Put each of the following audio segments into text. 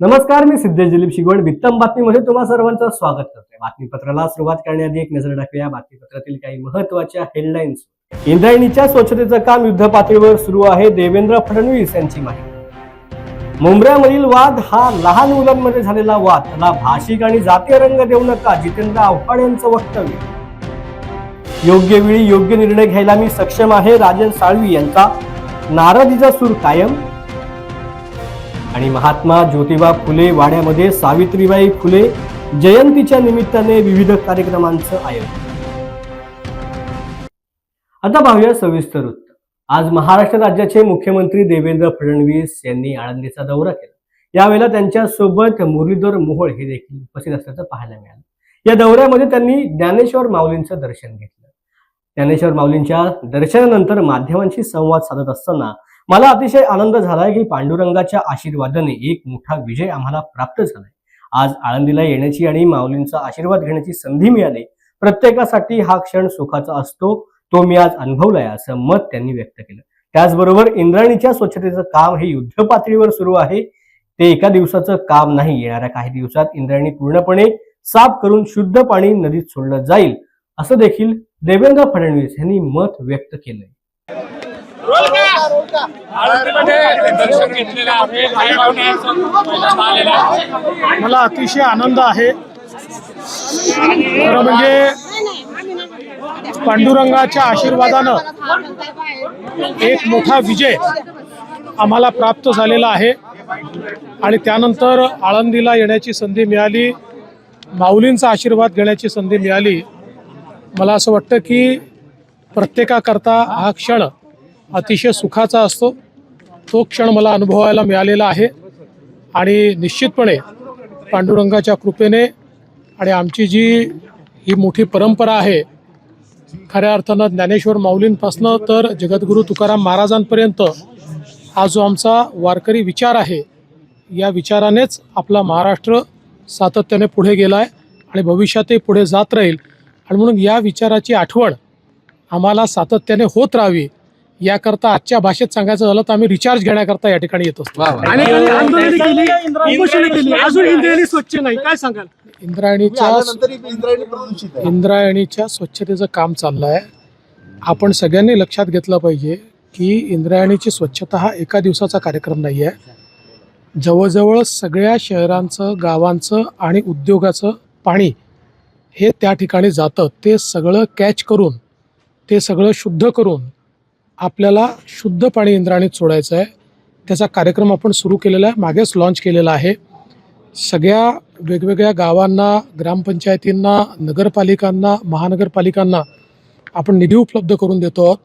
नमस्कार मी सिद्धेश दिलीप शिगवण. वित्तम बातमीमध्ये तुम्हा सर्वांचं स्वागत करतोय. बातमीपत्राला सुरुवात करण्याआधी एक नजर टाकूया. बातमीपत्रातील काही महत्त्वाच्या हेडलाईन्स इंद्रायणीच्या स्वच्छतेचं काम युद्ध पातळीवर सुरू आहे. देवेंद्र फडणवीस यांची माहिती. मुंबऱ्यामधील वाद हा लहान मुलांमध्ये झालेला वाद. त्याला भाषिक आणि जातीय रंग देऊ नका जितेंद्र आव्हाड यांचं वक्तव्य. योग्य वेळी योग्य निर्णय घ्यायला मी सक्षम आहे. राजन साळवी यांचा नाराजीचा सूर कायम. आणि महात्मा ज्योतिबा फुले वाड्यामध्ये सावित्रीबाई फुले जयंतीच्या निमित्ताने विविध कार्यक्रमांचं आयोजन. आता पाहूया सविस्तर वृत्त. आज महाराष्ट्र राज्याचे मुख्यमंत्री देवेंद्र फडणवीस यांनी आळंदीचा दौरा केला. यावेळेला त्यांच्यासोबत मुरलीधर मोहोळ हे देखील उपस्थित असल्याचं पाहायला मिळालं. या दौऱ्यामध्ये त्यांनी ज्ञानेश्वर माऊलींचं दर्शन घेतलं. ज्ञानेश्वर माऊलींच्या दर्शनानंतर माध्यमांशी संवाद साधत असताना मला अतिशय आनंद झालाय की पांडुरंगाच्या आशीर्वादाने एक मोठा विजय आम्हाला प्राप्त झालाय. आज आळंदीला येण्याची आणि माऊलींचा आशीर्वाद घेण्याची संधी मिळाली. प्रत्येकासाठी हा क्षण सुखाचा असतो तो मी आज अनुभवलाय असं मत त्यांनी व्यक्त केलं. त्याचबरोबर इंद्राणीच्या स्वच्छतेचं काम हे युद्ध पातळीवर सुरू आहे. ते एका दिवसाचं काम नाही येणाऱ्या काही दिवसात इंद्रायणी पूर्णपणे साफ करून शुद्ध पाणी नदीत सोडलं जाईल असं देखील देवेंद्र फडणवीस यांनी मत व्यक्त केलंय आळंदीमध्ये दर्शन घेतलेलं आहे काही पाहुण्यांचं आलेलं आहे मला अतिशय आनंद आहे. खरं म्हणजे पांडुरंगाच्या आशीर्वादानं एक मोठा विजय आम्हाला प्राप्त झालेला आहे. आणि त्यानंतर आळंदीला येण्याची संधी मिळाली. माऊलींचा आशीर्वाद घेण्याची संधी मिळाली. मला असं वाटतं की प्रत्येकाकरता हा क्षण अतिशय सुखाचा असतो. तो क्षण मला अनुभवायला मिळालेला आहे. आणि निश्चितपणे पांडुरंगाच्या कृपेने आणि आमची जी ही मोठी परंपरा आहे खऱ्या अर्थानं ज्ञानेश्वर माऊलींपासनं तर जगद्गुरू तुकाराम महाराजांपर्यंत हा जो आमचा वारकरी विचार आहे या विचारानेच आपला महाराष्ट्र सातत्याने पुढे गेला आहे आणि भविष्यातही पुढे जात राहील. आणि म्हणून या विचाराची आठवण आम्हाला सातत्याने होत राहावी याकरता आजच्या भाषेत सांगायचं झालं तर आम्ही रिचार्ज घेण्याकरता या ठिकाणी येत असतो. अनेकांनी आंदोलने केली. उपोषणे केली. अजून इंद्रियाने स्वच्छ नाही. काय सांगाल? इंद्रायणीच्या इंद्रायणी प्रदूषित आहे. इंद्रायणीच्या स्वच्छतेचं काम चाललं आहे आपण सगळ्यांनी लक्षात घेतलं पाहिजे की इंद्रायणीची स्वच्छता हा एका दिवसाचा कार्यक्रम नाही आहे जवळजवळ सगळ्या शहरांचं गावांचं आणि उद्योगाचं पाणी हे त्या ठिकाणी जातं. ते सगळं कॅच करून ते सगळं शुद्ध करून आपल्याला शुद्ध पाणी इंद्राणीत सोडायचं आहे. त्याचा कार्यक्रम आपण सुरू केलेला आहे. मागेच लॉन्च केलेला आहे. सगळ्या वेगवेगळ्या गावांना ग्रामपंचायतींना नगरपालिकांना महानगरपालिकांना आपण निधी उपलब्ध करून देतो आहोत.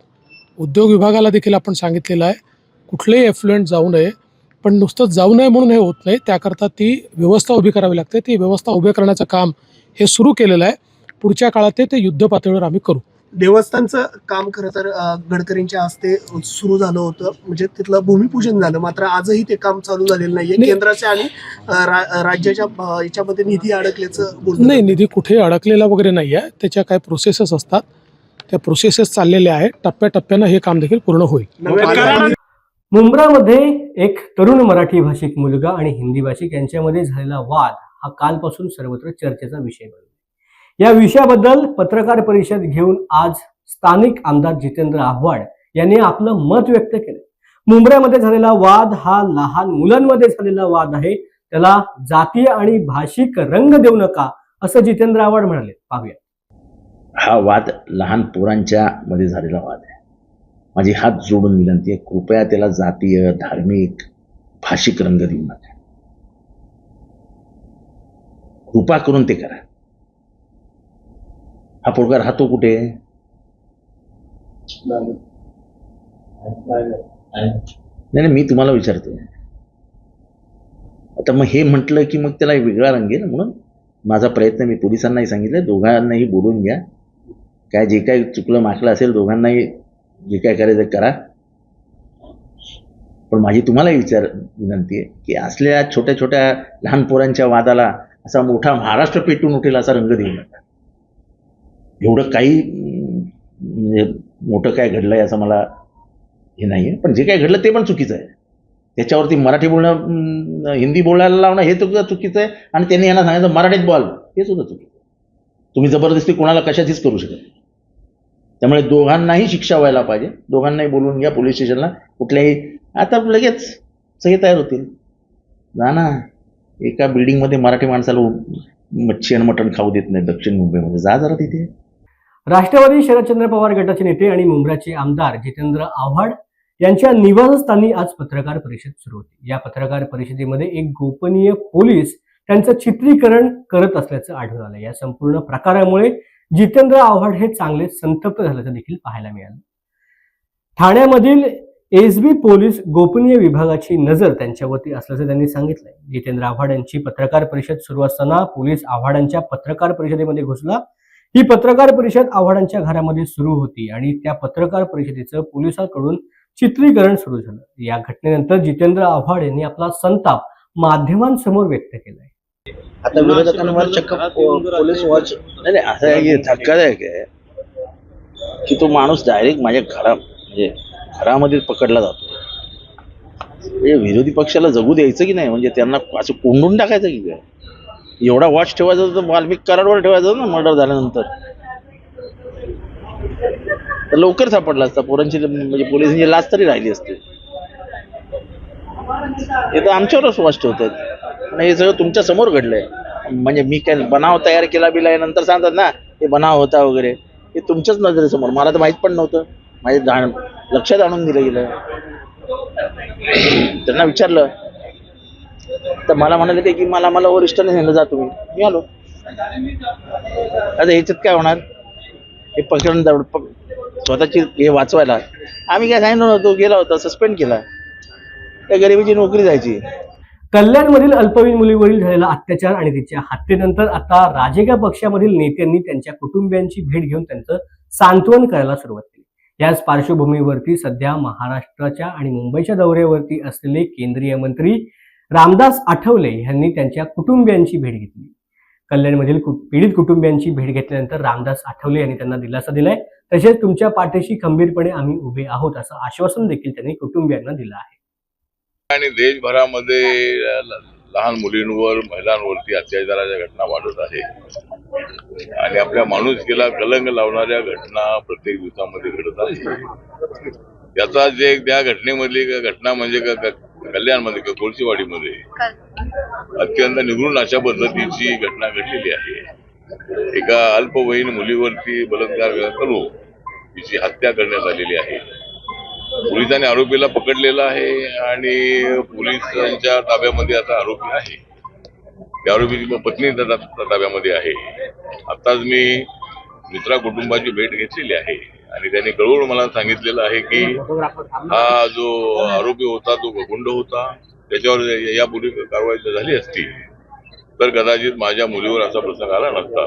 उद्योग विभागाला देखील आपण सांगितलेलं आहे. कुठलेही एफ्लुएंट जाऊ नये. पण नुसतं जाऊ नये म्हणून हे होत नाही. त्याकरता ती व्यवस्था उभी करावी लागते. ती व्यवस्था उभी करण्याचं काम हे सुरू केलेलं आहे. पुढच्या काळात ते- ते युद्ध पातळीवर आम्ही करू. देवस्थानचं काम खरं तर गडकरींच्या हस्ते सुरू झालं होतं. म्हणजे तिथलं भूमिपूजन झालं. मात्र आजही ते काम चालू झालेलं नाहीये. नाही. केंद्राच्या आणि रा- राज्याच्या याच्यामध्ये निधी अडकल्याचं बोलतो नाही निधी कुठे अडकलेला वगैरे नाही आहे त्याच्या काही प्रोसेसेस असतात. त्या प्रोसेसेस चाललेल्या आहेत. टप्प्याटप्प्यानं हे काम देखील पूर्ण होईल. मुंब्रामध्ये एक तरुण मराठी भाषिक मुलगा आणि हिंदी भाषिक यांच्यामध्ये झालेला वाद हा कालपासून सर्वत्र चर्चेचा विषय बनला. या विषयाबद्दल पत्रकार परिषद घेऊन आज स्थानिक आमदार जितेंद्र आव्हाड यांनी आपलं मत व्यक्त केलं. मुंबईमध्ये झालेला वाद हा लहान मुलांमध्ये झालेला वाद आहे. त्याला जातीय आणि भाषिक रंग देऊ नका असं जितेंद्र आव्हाड म्हणाले. पाहूया. हा वाद लहान पोरांच्या मध्ये झालेला वाद आहे. माझी हात जोडून विनंती आहे कृपया त्याला जातीय धार्मिक भाषिक रंग देऊ नका. कृपा करून ते करा. हा पोरगा राहतो कुठे? नाही नाही मी तुम्हाला विचारतोय. आता मग हे म्हटलं की मग त्याला वेगळा रंग येईल म्हणून माझा प्रयत्न मी पोलिसांनाही सांगितलं दोघांनाही बोलून घ्या. काय जे काय चुकलं माकलं असेल दोघांनाही जे काय करायचं करा. पण माझी तुम्हालाही विचार विनंती आहे की असल्या छोट्या छोट्या लहान पोरांच्या वादाला असा मोठा महाराष्ट्र पेटून उठेल असा रंग देऊ नका. एवढं काही म्हणजे मोठं काय घडलं आहे असं मला हे नाही आहे पण जे काय घडलं ते पण चुकीचं आहे. त्याच्यावरती मराठी बोलणं हिंदी बोलायला लावणं हे सुद्धा चुकीचं आहे. आणि त्यांनी यांना सांगायचं मराठीत बोल. हे सुद्धा चुकीचं आहे. तुम्ही जबरदस्ती कोणाला कशाचीच करू शकत त्यामुळे दोघांनाही शिक्षा व्हायला पाहिजे. दोघांनाही बोलवून घ्या पोलीस स्टेशनला. कुठल्याही आता लगेच सगळे तयार होतील. जा ना. एका बिल्डिंगमध्ये मराठी माणसाला मच्छी आणि मटण खाऊ देत नाही दक्षिण मुंबईमध्ये. जा जरा तिथे. राष्ट्रवादी शरदचंद्र पवार गटाचे नेते आणि मुंब्राचे आमदार जितेंद्र आव्हाड यांच्या निवासस्थानी आज पत्रकार परिषद सुरू होती. या पत्रकार परिषदेमध्ये एक गोपनीय पोलीस त्यांचं चित्रीकरण करत असल्याचं आढळून आलं. या संपूर्ण प्रकारामुळे जितेंद्र आव्हाड हे चांगले संतप्त झाल्याचं देखील पाहायला मिळालं. ठाण्यामधील एसबी पोलीस गोपनीय विभागाची नजर त्यांच्यावरती असल्याचं त्यांनी सांगितलंय. जितेंद्र आव्हाड यांची पत्रकार परिषद सुरू असताना पोलीस आव्हाडांच्या पत्रकार परिषदेमध्ये घुसला. ही पत्रकार परिषद आव्हाडांच्या घरामध्ये सुरू होती आणि त्या पत्रकार परिषदेचं पोलिसांकडून चित्रीकरण सुरू झालं. या घटनेनंतर जितेंद्र आव्हाड यांनी आपला संताप माध्यमांसमोर व्यक्त केलाय. आता विरोधकांवर चक्क पोलीस वॉच नाही नाही असं आहे की धक्कादायक आहे की तो माणूस डायरेक्ट माझ्या घरा म्हणजे घरामध्ये पकडला जातो. म्हणजे विरोधी पक्षाला जगू द्यायचं की नाही? म्हणजे त्यांना असं कोंडून टाकायचं की काय? एवढा वॉच ठेवायचा तर वाल्मिक कराडवर ठेवायचा ना मर्डर झाल्यानंतर. तर लवकर सापडला असता. पोरांची म्हणजे पोलिसांची लाच तरी राहिली असते. हे तर आमच्यावरच वॉच ठेवतात. आणि हे सगळं तुमच्यासमोर घडलंय. म्हणजे मी काय बनाव तयार केला बिला नंतर सांगतात ना हे बनाव होता वगैरे. हे तुमच्याच नजरेसमोर. मला तर माहीत पण नव्हतं. माझ्या जाण लक्षात आणून दिलं गेलं. त्यांना विचारलं तर मला म्हणाले ते की मला मला वरिष्ठाने नेलं जा तुम्ही. मी आलो. आता ह्याच्यात काय होणार? हे पकडून जाऊ स्वतःची हे वाचवायला. आम्ही काय सांगितलं नव्हतो गेला होता सस्पेंड केला. त्या गरिबीची नोकरी जायची. कल्याणमधील अल्पवयीन मुलीवरील झालेला अत्याचार आणि तिच्या हत्येनंतर आता राजेगा पक्षामधील नेत्यांनी त्यांच्या कुटुंबियांची भेट घेऊन त्यांचं सांत्वन करायला सुरुवात केली. याच पार्श्वभूमीवरती सध्या महाराष्ट्राच्या आणि मुंबईच्या दौऱ्यावरती असलेले केंद्रीय मंत्री रामदास आठवले यांनी त्यांच्या कुटुंबियांची भेट घेतली. कल्याणमधील पीडित कुटुंबियांची भेट घेतल्यानंतर रामदास आठवले यांनी त्यांना दिलासा दिलाय. तसेच तुमच्या पाठीशी खंबीरपणे आम्ही उभे आहोत असं आश्वासन देखील त्यांनी कुटुंबियांना दिलं आहे. आणि देशभरामध्ये लहान मुलींवर महिलांवरती अत्याचाराच्या घटना वाढत आहे. आणि आपल्या माणुसकीला कलंग लावणाऱ्या घटना प्रत्येक दिवसामध्ये घडत आहे त्याचा जे त्या घटनेमधली घटना म्हणजे कल्याणमध्ये क- कोळशीवाडीमध्ये. अत्यंत निघून अशा पद्धतीची घटना घडलेली आहे. एका अल्पवयीन मुलीवरती बलात्कार करून तिची हत्या करण्यात आलेली आहे. पोलिसांनी आरोपीला पकडलेला आहे आणि पोलिसांच्या ताब्यामध्ये आता आरोपी आहे. त्या आरोपीची पत्नी त्या ताब्यामध्ये आहे. आताच मी मित्रा कुटुंबाची भेट घेतलेली आहे. आणि त्यांनी कळवून मला सांगितलेलं आहे की हा जो आरोपी होता तो गुंड होता त्याच्यावर या- यापूर्वी कारवाई झाली असती तर कदाचित माझ्या मुलीवर असा प्रसंग आला नसता.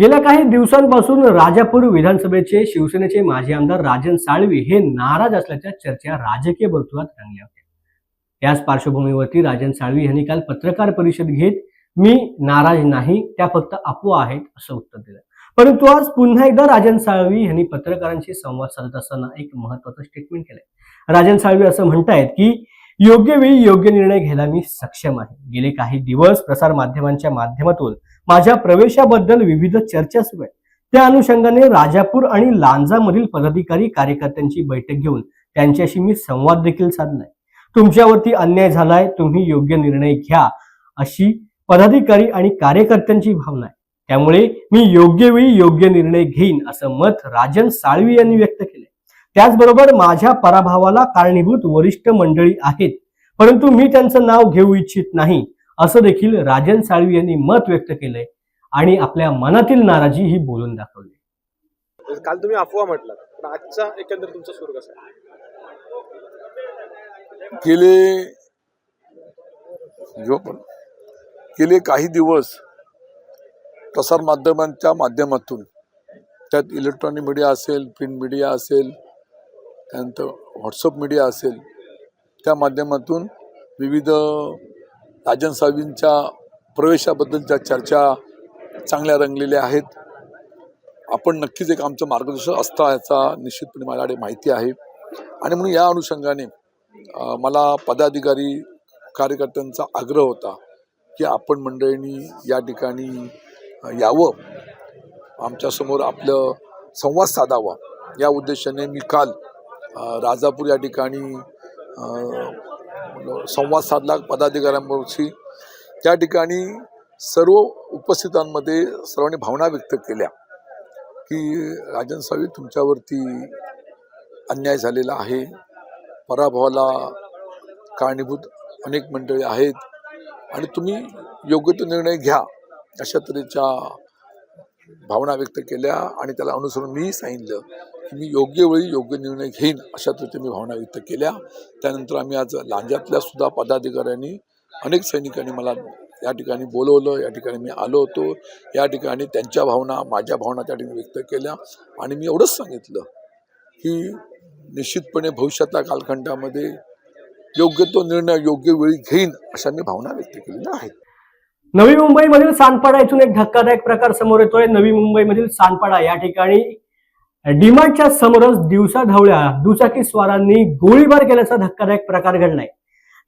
गेल्या काही दिवसांपासून राजापूर विधानसभेचे शिवसेनेचे माजी आमदार राजन साळवी हे नाराज असल्याच्या चर्चा राजकीय वर्तुळात रंगल्या होत्या. त्याच पार्श्वभूमीवरती राजन साळवी यांनी काल पत्रकार परिषद घेत मी नाराज नाही त्या फक्त अफवा आहेत असं उत्तर दिलं. परंतु आज पुन्हा एकदा राजन साळवी यांनी पत्रकारांशी संवाद साधत असताना एक महत्वाचं स्टेटमेंट केलंय. राजन साळवी असं म्हणतायत की योग्य वेळी योग्य निर्णय घ्यायला मी सक्षम आहे. गेले काही दिवस प्रसार माध्यमांच्या माध्यमातून माझ्या प्रवेशाबद्दल विविध चर्चा सुरू आहेत. त्या अनुषंगाने राजापूर आणि लांजामधील पदाधिकारी कार्यकर्त्यांची बैठक घेऊन त्यांच्याशी मी संवाद देखील साधलाय. तुमच्यावरती अन्याय झालाय तुम्ही योग्य निर्णय घ्या अशी पदाधिकारी आणि कार्यकर्त्यांची भावना आहे. त्यामुळे मी योग्य वेळी योग्य निर्णय घेईन असं मत राजन साळवी यांनी व्यक्त केलंय. त्याचबरोबर माझ्या पराभवाला कारणीभूत वरिष्ठ मंडळी आहेत परंतु मी त्यांचं नाव घेऊ इच्छित नाही असं देखील राजन साळवी यांनी मत व्यक्त केलंय आणि आपल्या मनातील नाराजी ही बोलून दाखवली. काल तुम्ही अफवा म्हटलं पण आजचा एकंदर तुमचा सूर कसा गेले जो पण गेले काही दिवस प्रसारमाध्यमांच्या माध्यमातून. त्यात इलेक्ट्रॉनिक मीडिया असेल प्रिंट मीडिया असेल त्यानंतर व्हॉट्सअप मीडिया असेल. त्या माध्यमातून विविध राजन साहेबींच्या प्रवेशाबद्दलच्या चर्चा चांगल्या रंगलेल्या आहेत. आपण नक्कीच एक आमचं मार्गदर्शक असता याचा निश्चितपणे माझ्याकडे माहिती आहे. आणि म्हणून या अनुषंगाने मला पदाधिकारी कार्यकर्त्यांचा आग्रह होता की आपण मंडळींनी या ठिकाणी यावं. आमच्यासमोर आपलं संवाद साधावा. या उद्देशाने मी काल राजापूर या ठिकाणी संवाद साधला पदाधिकाऱ्यांबरोबरशी त्या ठिकाणी सर्व उपस्थितांमध्ये सर्वांनी भावना व्यक्त केल्या की राजन सावी तुमच्यावरती अन्याय झालेला आहे. पराभवाला कारणीभूत अनेक मंडळी आहेत आणि तुम्ही योग्य तो निर्णय घ्या. अशा तऱ्हेच्या भावना व्यक्त केल्या आणि त्याला अनुसरून मीही सांगितलं की मी योग्य वेळी योग्य निर्णय घेईन अशा तऱ्हेच्या मी भावना व्यक्त केल्या. त्यानंतर आम्ही आज लांजातल्या सुद्धा पदाधिकाऱ्यांनी अनेक सैनिकांनी मला या ठिकाणी बोलवलं या ठिकाणी मी आलो होतो. या ठिकाणी त्यांच्या भावना माझ्या भावना त्या ठिकाणी व्यक्त केल्या आणि मी एवढंच सांगितलं की निश्चितपणे भविष्यातल्या कालखंडामध्ये योग्य तो निर्णय योग्य वेळी घेईन अशा मी भावना व्यक्त केलेल्या आहेत. नवी मुंबईमधील सानपाडा येथून एक धक्कादायक प्रकार समोर येतोय. नवी मुंबईमधील सानपाडा या ठिकाणी डिमांडच्या समोरच दिवसा धावल्या दुचाकी स्वारांनी गोळीबार केल्याचा धक्कादायक प्रकार घडलाय.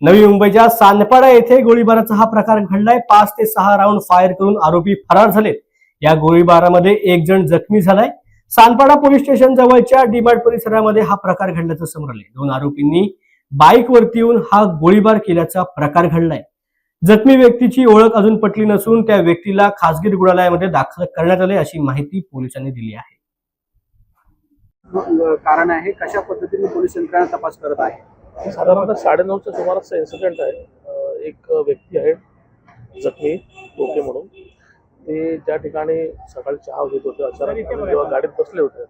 नवी मुंबईच्या सानपाडा येथे गोळीबाराचा हा प्रकार घडलाय. पाच ते सहा राऊंड फायर करून आरोपी फरार झालेत. या गोळीबारामध्ये एक जण जखमी झालाय. सानपाडा पोलीस स्टेशन जवळच्या डिमांड परिसरामध्ये हा प्रकार घडल्याचं समोर आले दोन आरोपींनी बाईकवरती येऊन हा गोळीबार केल्याचा प्रकार घडलाय. जखमी व्यक्तीची ओळख अजून पटली नसून त्या व्यक्तीला खासगी रुग्णालयामध्ये दाखल करण्यात आले अशी माहिती पोलिसांनी दिली आहे. कारण आहे कशा पद्धतीने पोलीस यंत्रणा तपास करत आहे? साधारणतः साडेनऊच्या सुमाराचा इन्सिडेंट आहे. एक व्यक्ती आहे जखमी टोके म्हणून. ते ज्या ठिकाणी सकाळी चहा घेत होते अचानक जेव्हा गाडीत बसले होते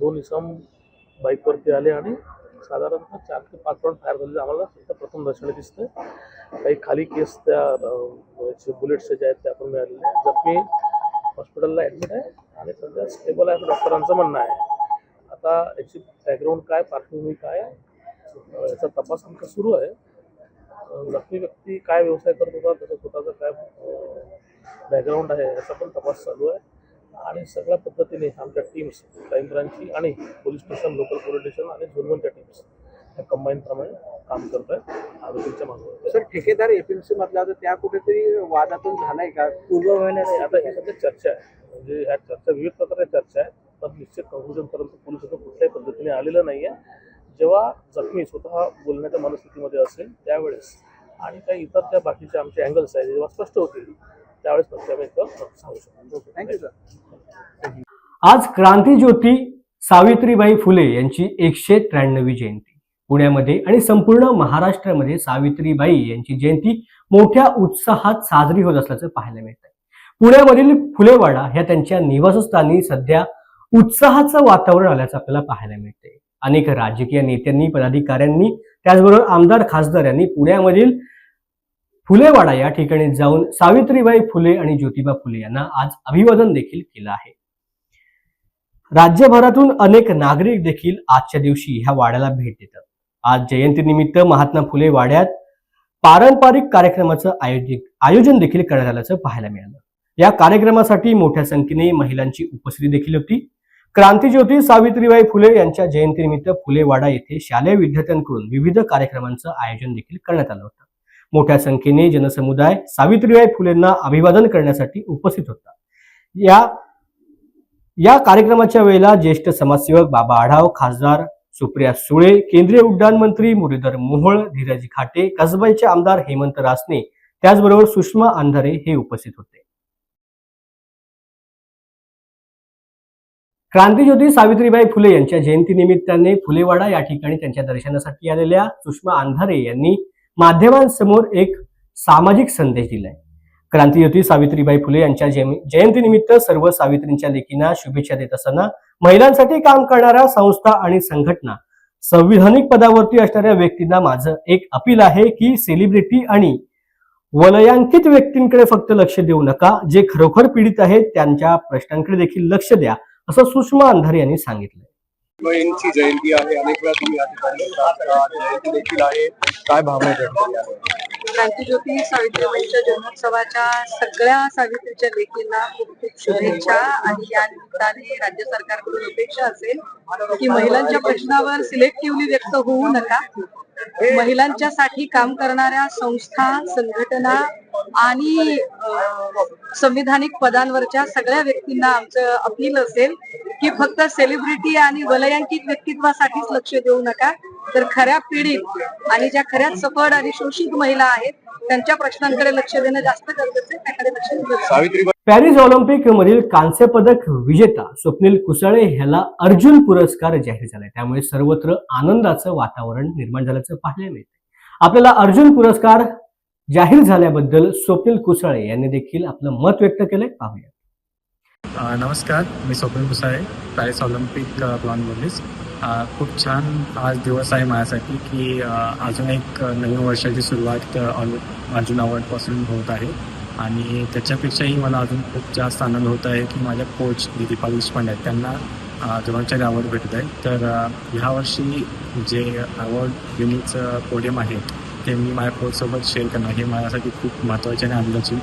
दोन इसम बाईकवरती आले आणि साधारणतः चार ते पाच राऊंड फायर झालेले आम्हाला फक्त प्रथम दर्शनी दिसते काही खाली केस त्या बुलेट्स जे आहेत ते आपण मिळालेले आहेत. जखमी हॉस्पिटलला ॲडमिट आहे आणि सध्या स्टेबल आहे असं डॉक्टरांचं म्हणणं आहे. आता याची बॅकग्राऊंड काय पार्श्वभूमी काय याचा तपास आमचा सुरू आहे. जखमी व्यक्ती काय व्यवसाय करत होता त्याचा स्वतःचा काय बॅकग्राऊंड आहे याचा पण तपास चालू आहे. आणि सगळ्या पद्धतीने आमच्या टीम्स क्राईम ब्रांचची आणि police station local police station आणि झोनवनच्या टीम्स ह्या कंबाईन प्रमाणे काम करत आहेत आरोपींच्या मागं. सर ठेकेदार एपीएमसी मधला होता त्या कुठेतरी वादातून झालाय का? पूर्व नाही, आता ही सध्या चर्चा आहे. म्हणजे ह्या चर्चा विविध प्रकारे चर्चा आहे पण निश्चित कन्क्लुजन पर्यंत पोलीस कुठल्याही पद्धतीने आलेलं नाहीये. जेव्हा जखमी स्वतः बोलण्याच्या मनस्थितीमध्ये असेल त्यावेळेस आणि काही इतर त्या बाकीच्या आमचे अँगल्स आहेत जेव्हा स्पष्ट होतील त्यावेळेस सांगू शकतो. थँक्यू सर आज क्रांतीज्योती सावित्रीबाई फुले यांची एकशे त्र्याण्णवी जयंती. पुण्यामध्ये आणि संपूर्ण महाराष्ट्रामध्ये सावित्रीबाई यांची जयंती मोठ्या उत्साहात साजरी होत असल्याचं पाहायला मिळत आहे पुण्यामधील फुलेवाडा ह्या त्यांच्या निवासस्थानी सध्या उत्साहाचं वातावरण आल्याचं आपल्याला पाहायला मिळते अनेक राजकीय नेत्यांनी पदाधिकाऱ्यांनी त्याचबरोबर आमदार खासदार यांनी पुण्यामधील फुलेवाडा या ठिकाणी जाऊन सावित्रीबाई फुले आणि ज्योतिबा फुले यांना आज अभिवादन देखील केलं आहे. राज्यभरातून अनेक नागरिक देखील आजच्या दिवशी ह्या वाड्याला भेट देतात. आज जयंतीनिमित्त महात्मा फुले वाड्यात पारंपरिक कार्यक्रमाचं आयोजित आयोजन देखील करण्यात आल्याचं पाहायला मिळालं. या कार्यक्रमासाठी मोठ्या संख्येने महिलांची उपस्थिती देखील होती. क्रांतीज्योती सावित्रीबाई फुले यांच्या जयंतीनिमित्त फुलेवाडा येथे शालेय विद्यार्थ्यांकडून विविध कार्यक्रमांचं आयोजन देखील करण्यात आलं होतं. मोठ्या संख्येने जनसमुदाय सावित्रीबाई फुलेंना अभिवादन करण्यासाठी उपस्थित होता. या या कार्यक्रमाच्या वेळेला ज्येष्ठ समाजसेवक बाबा आढाव खासदार सुप्रिया सुळे केंद्रीय उड्डाण मंत्री मुरलीधर मोहोळ धीरज खाटे कसबाईचे आमदार हेमंत रासने त्याचबरोबर सुषमा अंधारे हे उपस्थित होते. क्रांतीज्योती सावित्रीबाई फुले यांच्या जयंतीनिमित्ताने फुलेवाडा या ठिकाणी त्यांच्या दर्शनासाठी आलेल्या सुषमा अंधारे यांनी माध्यमांसमोर एक सामाजिक संदेश दिलाय. क्रांतीज्योती सावित्रीबाई फुले यांच्या जयंतीनिमित्त सर्व सावित्रींच्या लेखींना शुभेच्छा देत असताना महिलांसाठी काम करणाऱ्या संस्था आणि संघटना संविधानिक पदावरती असणाऱ्या व्यक्तींना माझं एक अपील आहे की सेलिब्रिटी आणि वलयांकित व्यक्तींकडे फक्त लक्ष देऊ नका. जे खरोखर पीडित आहेत त्यांच्या प्रश्नांकडे देखील लक्ष द्या असं सुषमा अंधारे यांनी सांगितलं यांची जयंती आहे. अनेक वेळा तुम्ही या ठिकाणी जयंती देखील आहे. काय भावना व्यक्त आहे? क्रांतीज्योती सावित्रीबाईंच्या जन्मोत्सवाच्या सगळ्या सावित्रीच्या लेखींना खूप खूप शुभेच्छा. आणि या निमित्ताने राज्य सरकारकडून अपेक्षा असेल की महिलांच्या प्रश्नावर सिलेक्टिव्हली व्यक्त होऊ नका. महिलांच्यासाठी काम करणाऱ्या संस्था संघटना आणि संविधानिक पदांवरच्या सगळ्या व्यक्तींना आमचं अपील असेल की फक्त सेलिब्रिटी आणि वलयांकित व्यक्तित्वासाठीच लक्ष देऊ नका. तर खऱ्या पीडित आणि ज्या खऱ्याच सफळ आणि शोषित महिला आहेत त्यांच्या प्रश्नांकडे लक्ष देणं जास्त गरजेचं आहे. त्याकडे लक्ष. पॅरिस ऑलिम्पिक मधील कांस्य पदक विजेता स्वप्नील कुसळे ह्याला अर्जुन पुरस्कार जाहीर झालाय. त्यामुळे सर्वत्र आनंदाचं वातावरण निर्माण झाल्याचं पाहायला मिळते आपल्याला अर्जुन पुरस्कार जाहीर झाल्याबद्दल स्वप्नील कुसळे यांनी देखील आपलं मत व्यक्त केलंय. पाहूया. नमस्कार मी स्वप्न भुसाळे पॅरिस ऑलिम्पिक अ, ब्लॉन्डमधलीच खूप छान आज दिवस आहे माझ्यासाठी की अजून एक नवीन वर्षाची सुरुवात अर्जुन अवॉर्डपासून होत आहे. आणि त्याच्यापेक्षाही मला अजून खूप जास्त आनंद होत आहे की माझ्या कोच दीपाल देशपांडे आहेत. त्यांना द्रोणाचार्य अवॉर्ड भेटत आहे. तर ह्या ह्यावर्षी जे अवॉर्ड विनिंगचं पोडियम आहे ते मी माझ्या कोचसोबत शेअर करणं हे माझ्यासाठी खूप महत्त्वाची आणि आनंदाची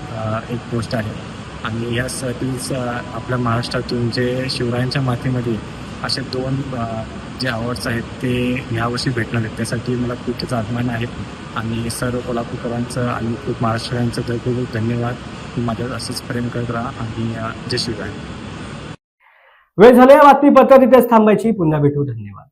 एक गोष्ट आहे. आणि यासाठीच आपल्या महाराष्ट्रातून जे शिवरायांच्या मातीमध्ये असे दोन जे अवॉर्ड्स आहेत ते यावर्षी भेटणार आहेत. त्यासाठी मला खूप त्याचा अभिमान आहे. आणि सर्व कोल्हापूरकरांचं आणि खूप महाराष्ट्रांचं तर खूप धन्यवाद. तुम्ही माझ्यावर असंच प्रेम करत राहा आणि जय शिवराय. वेळ झाल्या बातमीपत्रात इथेच थांबायची. पुन्हा भेटू. धन्यवाद.